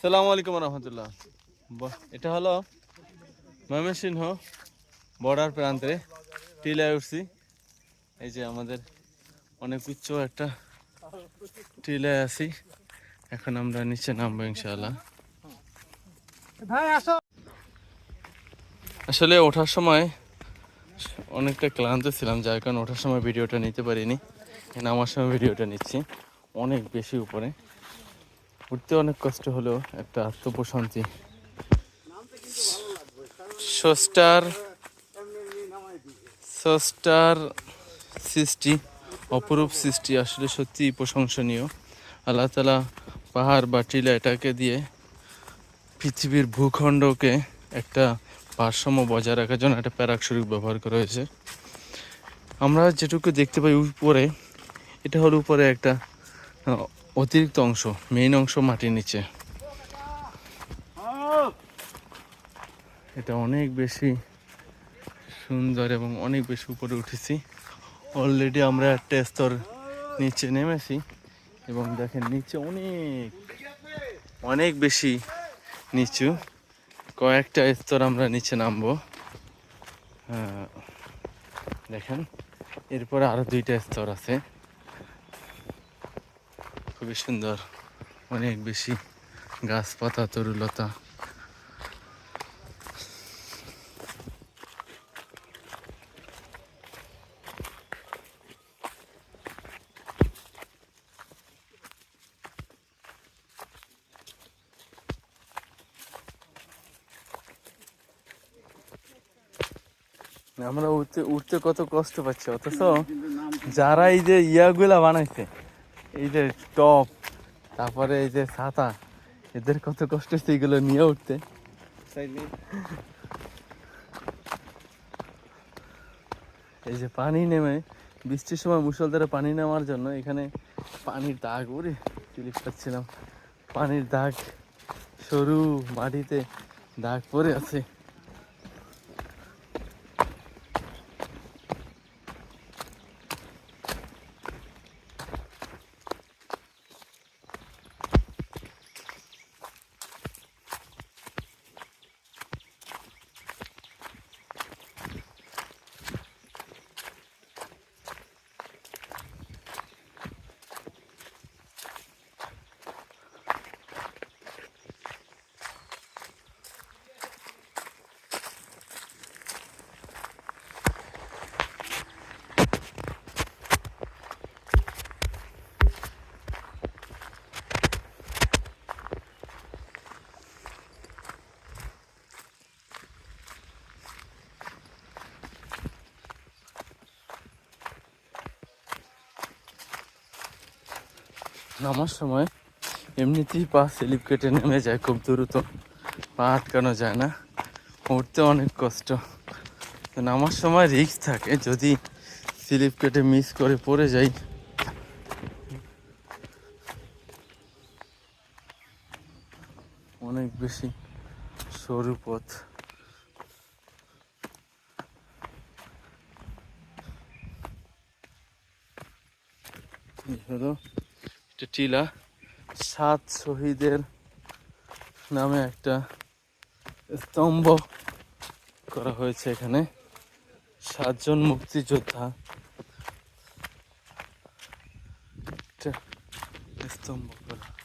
সালামু আলাইকুম রহমতুল্লাহ। এটা হলো ময়মনসিংহ বর্ডার প্রান্তে টিলায় উঠছি। এই যে আমাদের অনেক উচ্চ একটা টিলায় আছি। এখন আমরা নিচে নামবো ইনশাআল্লাহ। ভাই আসলে ওঠার সময় অনেকটা ক্লান্ত ছিলাম যার কারণে ওঠার সময় ভিডিওটা নিতে পারিনি। নামার সময় ভিডিওটা নিচ্ছি অনেক বেশি উপরে। উঠতে অনেক কষ্ট হলেও একটা আত্মপ্রশান্তি। স্রষ্টার স্রষ্টার সৃষ্টি, অপরূপ সৃষ্টি আসলে সত্যিই প্রশংসনীয়। আল্লাহ তালা পাহাড় বা টিলা এটাকে দিয়ে পৃথিবীর ভূখণ্ডকে একটা ভারসাম্য বজায় রাখার জন্য একটা প্যারাক ব্যবহার করা হয়েছে। আমরা যেটুকু দেখতে পাই উপরে, এটা হলো উপরে একটা অতিরিক্ত অংশ মেইন অংশ মাটির নিচে। এটা অনেক বেশি সুন্দর এবং অনেক বেশি উপরে উঠেছি। অলরেডি আমরা একটা স্তর নিচে নেমেছি এবং দেখেন নিচে অনেক অনেক বেশি নিচু। কয়েকটা স্তর আমরা নিচে নামবো। হ্যাঁ, দেখেন এরপরে আরও দুইটা স্তর আছে। খুবই সুন্দর, অনেক বেশি গাছপাতা, তরুলতা। আমরা উঠতে উঠতে কত কষ্ট পাচ্ছি, অথচ যারা এই যে ইয়াগুলা বানাইছে এই যে টপ তারপরে এই যে ছাতা এদের কত কষ্ট হচ্ছে এগুলো নিয়ে উঠতে। এই যে পানি নেমে বৃষ্টির সময় মুসলধারে পানি নেওয়ার জন্য এখানে পানির দাগ ওরে ক্লিপ পাচ্ছিলাম। পানির দাগ সরু মাটিতে দাগ পড়ে আছে। নামার সময় এমনিতেই পা স্লিপ কেটে নেমে যায় খুব দ্রুত। পা আটকানো যায় না। উঠতে অনেক কষ্ট। তো নামার সময় রিস্ক থাকে। যদি স্লিপ কেটে মিস করে পড়ে যাই। অনেক বেশি সরু পথ। হলো একটা টিলা সাত শহীদের নামে একটা স্তম্ভ করা হয়েছে এখানে। সাতজন মুক্তিযোদ্ধা। স্তম্ভ করা।